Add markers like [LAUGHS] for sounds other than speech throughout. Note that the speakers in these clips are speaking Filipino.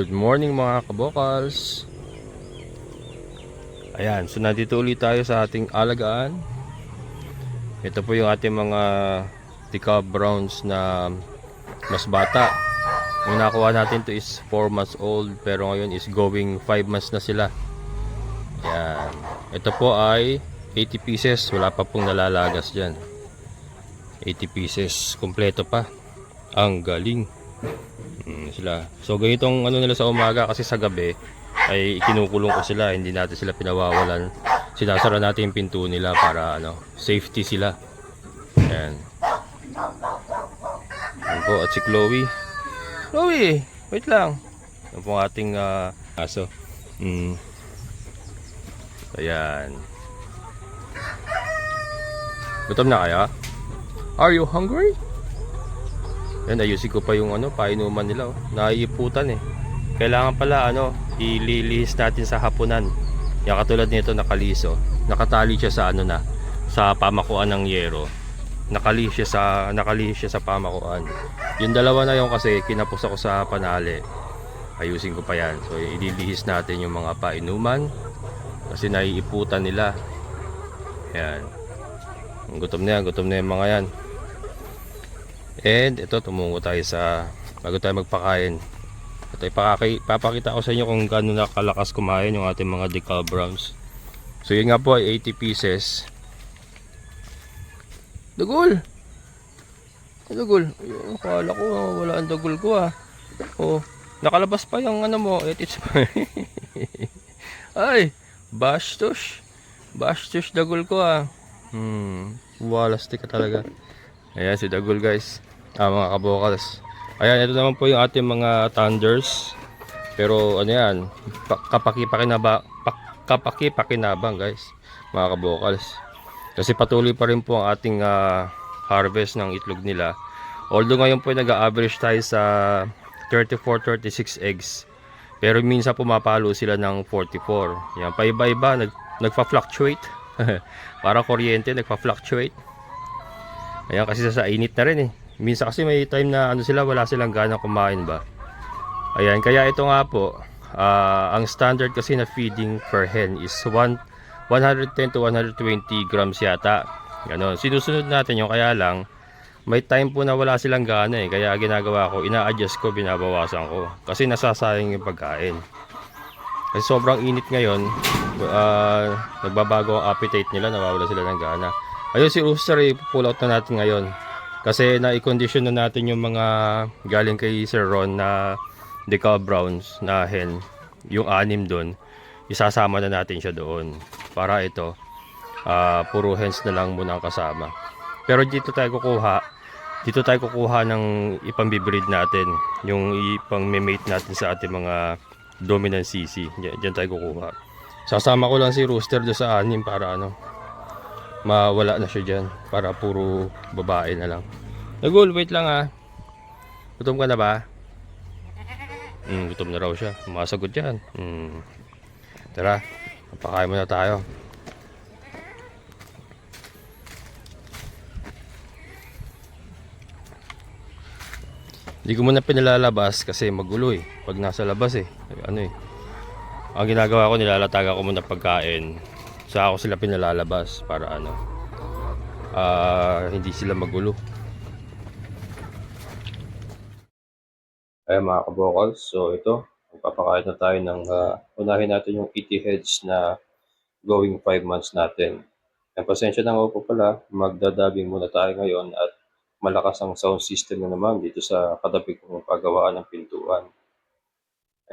Good morning mga kabokals. Ayan, so nandito ulit tayo sa ating alagaan. Ito po yung ating mga Tika Browns na mas bata. Yung nakuha natin to is 4 months old Pero ngayon is going 5 months na sila. Ayan. Ito po ay 80 pieces. Wala pa pong nalalagas dyan. 80 pieces. Kompleto pa. Ang galing Mm, sila. So ganitong ano nila sa umaga kasi sa gabi ay ikinukulong ko sila, hindi natin sila pinawawalan. Sinasara natin yung pinto nila para ano, safety sila. Ayan. Ayan po, at si Chloe. Chloe, wait lang. Yan po ating ah, aso. Mm. Ayan. Gutom na kaya? Are you hungry? Yan, ayusin ko pa yung ano, painuman nila. Oh. Naiiputan eh. Kailangan pala ano, ililihis natin sa hapunan. Yan katulad nito nakaliso. Nakatali siya sa ano na, sa pamakuan ng yero. Nakalihis siya sa nakalihis siya sa pamakuan. Yung dalawa na yung kasi kinapos ako sa panali. Ayusin ko pa yan. So ililihis natin yung mga painuman kasi naiiputan nila. Yan. Gutom na yan, gutom na yung mga yan. And ito tumungo tayo sa bago tayo magpakain. Ito ipakaki, papakita ko sa inyo kung gaano nakalakas kumain yung ating mga decal browns. So yun nga po ay 80 pieces. Dugol! Ay, Dugol. Ayun, akala ko ah, wala ang dugol ko ah. Oh, nakalabas pa yung ano mo. It is [LAUGHS] Ay, bastos. Bastos dagol ko ah. Hmm, walastik ka talaga. Ayan si Dagol guys. Ah, mga kabokals. Ayan, ito naman po yung ating mga thunders. Pero ano yan, pa- kapaki-pakinaba, pa- kapaki-pakinabang guys, mga kabokals. Kasi patuloy pa rin po ang ating ah, harvest ng itlog nila. Although ngayon po nag-average tayo sa 34-36 eggs. Pero minsan pumapalo sila ng 44. Yan, paiba-iba, nag, nagpa-fluctuate. [LAUGHS] Para kuryente, nagpa-fluctuate. Ayan kasi sa init na rin eh. Minsan kasi may time na ano sila wala silang gana kumain ba. Ayan kaya ito nga po ah, ang standard kasi na feeding per hen is 1 110 to 120 grams yata. Ganon. Sinusunod natin yung kaya lang may time po na wala silang gana eh. Kaya ginagawa ko, ina-adjust ko, binabawasan ko. Kasi nasasayang yung pagkain. Kasi sobrang init ngayon, ah, nagbabago ang appetite nila, nawawala sila ng gana. Ayun si Rooster, i-pull out na natin ngayon. Kasi na-condition na natin yung mga galing kay Sir Ron na decal browns na hen. Yung anim doon, isasama na natin siya doon. Para ito, ah, puro hens na lang muna ang kasama. Pero dito tayo kukuha, dito tayo kukuha ng ipambibreed natin. Yung ipang-mate natin sa ating mga dominant CC. Diyan, diyan tayo kukuha. Sasama ko lang si Rooster doon sa anim para ano, mawala na siya dyan. Para puro babae na lang. Nagul, wait lang ah. Gutom ka na ba? Hmm, gutom na raw siya. Masagot yan. Hmm. tara napakain muna tayo. Hindi ko muna pinalalabas kasi magulo eh. Pag nasa labas eh. Ano eh. Ang ginagawa ko nilalataga ko muna pagkain sa ako sila pinalalabas para ano ah hindi sila magulo. Ay mga kabokals so ito magpapakain na tayo ng ah, unahin natin yung 80 heads na going 5 months natin. Ang pasensya na po pala magdadabing muna tayo ngayon at malakas ang sound system na naman dito sa katabi kong pagawaan ng pintuan.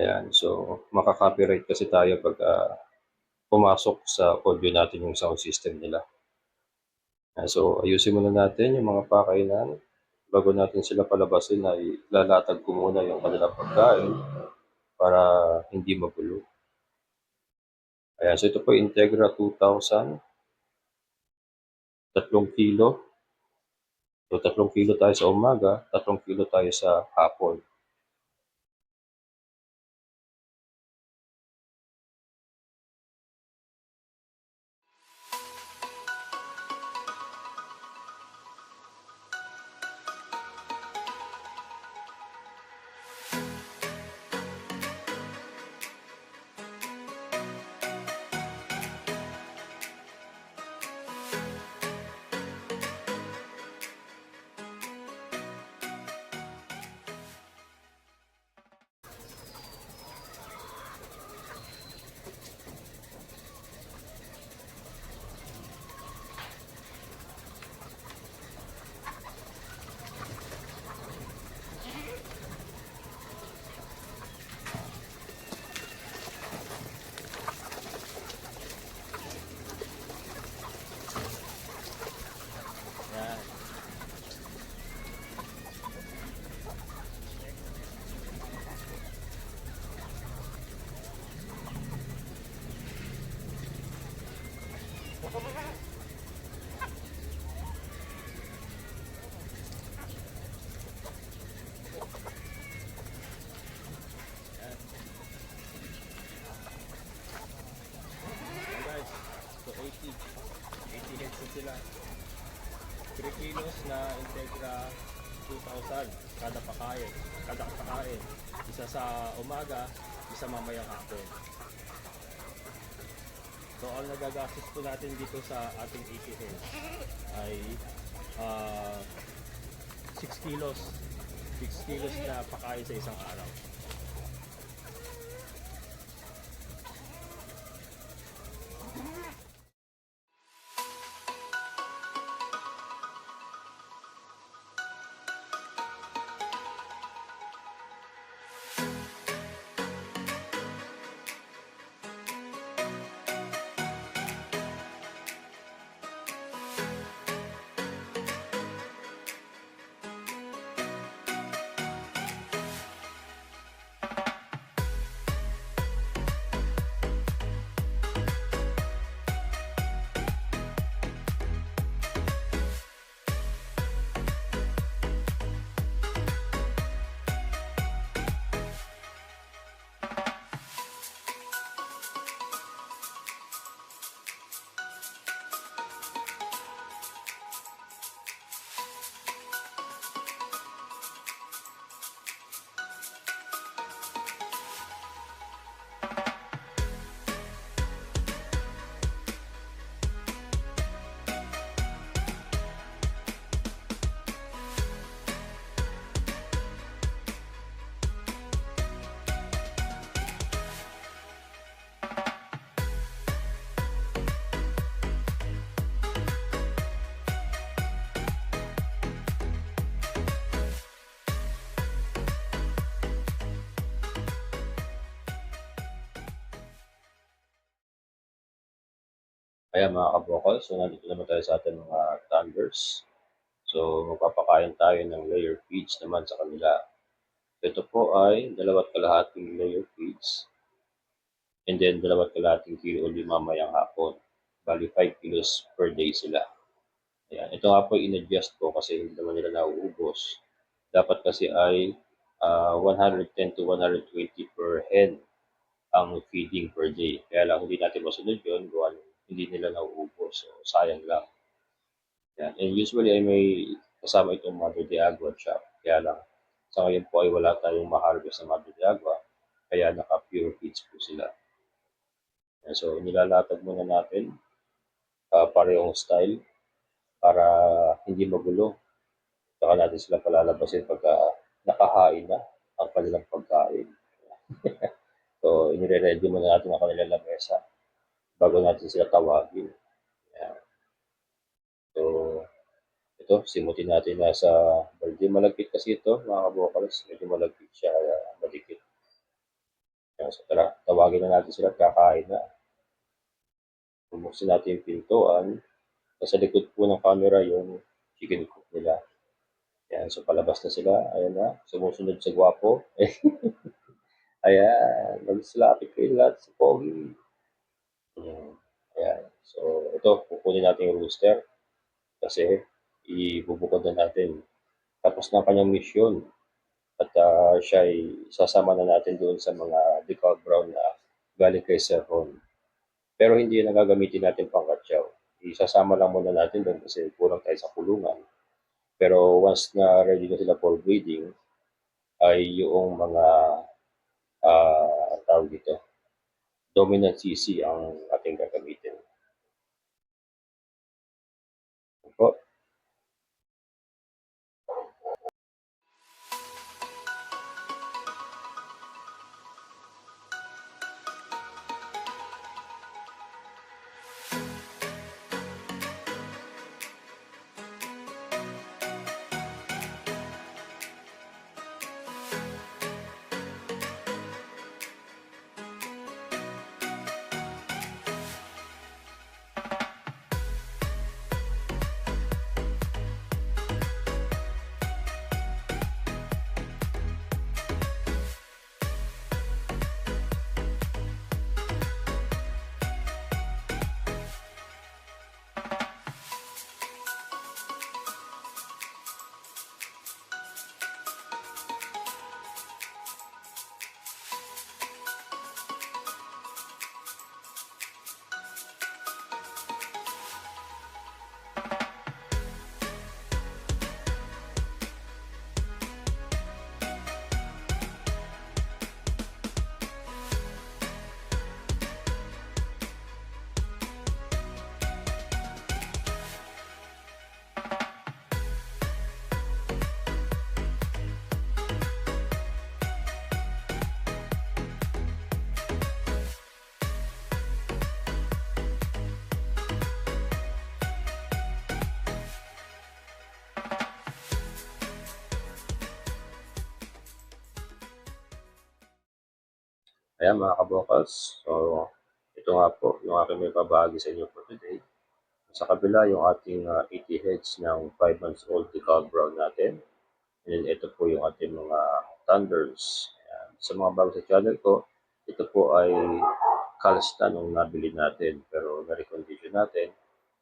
Ayan so makaka-copyright kasi tayo pag ah, pumasok sa audio natin yung sound system nila. Ah, So, ayusin muna natin yung mga pakainan. Bago natin sila palabasin ay lalatag ko muna yung kanilang pagkain para hindi magulo. Ayan, so ito po Integra 2000. Tatlong kilo. So, tatlong kilo tayo sa umaga, tatlong kilo tayo sa hapon. Na Integra 2,000 kada pakain. Kada pakain. Isa sa umaga, isa mamayang hapon. So ang nagagastos po natin dito sa ating 80 heads ay ah, 6 kilos. 6 kilos na pakain sa isang araw. Kaya mga kabokal, so nandito naman tayo sa ating mga thunders. So magpapakain tayo ng layer feeds naman sa kanila. Ito po ay dalawat kalahating layer feeds. And then dalawat kalahating kilo ulit mamayang hapon. Bali 5 kilos per day sila. Ayan. Ito nga po in-adjust ko kasi hindi naman nila nauubos. Dapat kasi ay ah, 110 to 120 per hen ang feeding per day. Kaya lang hindi natin masunod yun, gawa hindi nila nauubos. So, sayang lang. Yan. And usually ay may kasama itong Mother de Agua shop. Kaya lang, sa ngayon po ay wala tayong ma-harvest na Mother de Agua. Kaya naka-pure feeds po sila. Yan. So, nilalatag muna natin ah, parehong style para hindi magulo. Saka natin sila palalabasin pagka nakahain na ang kanilang pagkain. [LAUGHS] so, inire-ready muna natin ang kanilang lamesa bago natin sila tawagin. Ayan. So, ito, simutin natin na sa balde. Malagkit kasi ito, mga kabokals. Medyo malagkit siya, kaya madikit. Ayan, so, tara, tawagin na natin sila kakain na. Bumuksin natin yung pintuan. Nasa likod po ng camera yung chicken coop nila. Ayan, so palabas na sila. Ayan na, sumusunod sa gwapo. [LAUGHS] Ayan, mag-slapit kayo lahat sa pogi. Mm, Ayan. So, ito, kukunin natin yung rooster kasi ibubukod na natin. Tapos na ang kanyang mission at ah, siya ay sasama na natin doon sa mga decal brown na galing kay Sir. Pero hindi ang gagamitin natin pang katsaw. Isasama lang muna natin doon kasi kulang tayo sa kulungan. Pero once na ready na sila for breeding, ay yung mga ah tawag dito, dominant CC ang ating gagamitin. Po. Ayan mga kabokals, so ito nga po yung aking may babagi sa inyo for today. Sa kabila yung ating uh, 80 heads ng 5 months old decal brown natin. And then ito po yung ating mga thunders. Ayan. Sa mga bago sa channel ko, ito po ay kalasta nung nabili natin pero na-recondition natin.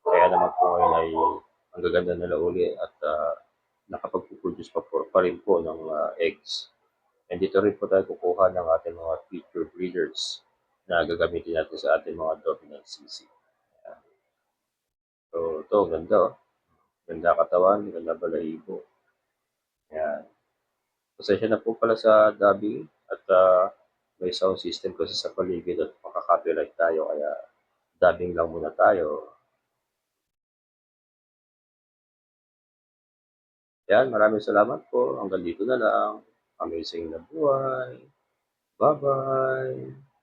Kaya naman po ngayon ay ang gaganda nila uli at uh, nakapag-produce pa, po, pa rin po ng uh, eggs. And dito rin po tayo kukuha ng ating mga future breeders na gagamitin natin sa ating mga dominant CC. Ayan. So, ito, ganda. Oh. Ganda katawan, ganda balahibo. Ayan. Pasensya na po pala sa dubbing at uh, may sound system kasi sa paligid at makaka-copyright tayo kaya dubbing lang muna tayo. Yan, maraming salamat po. Hanggang dito na lang. Amazing na buhay. Bye-bye.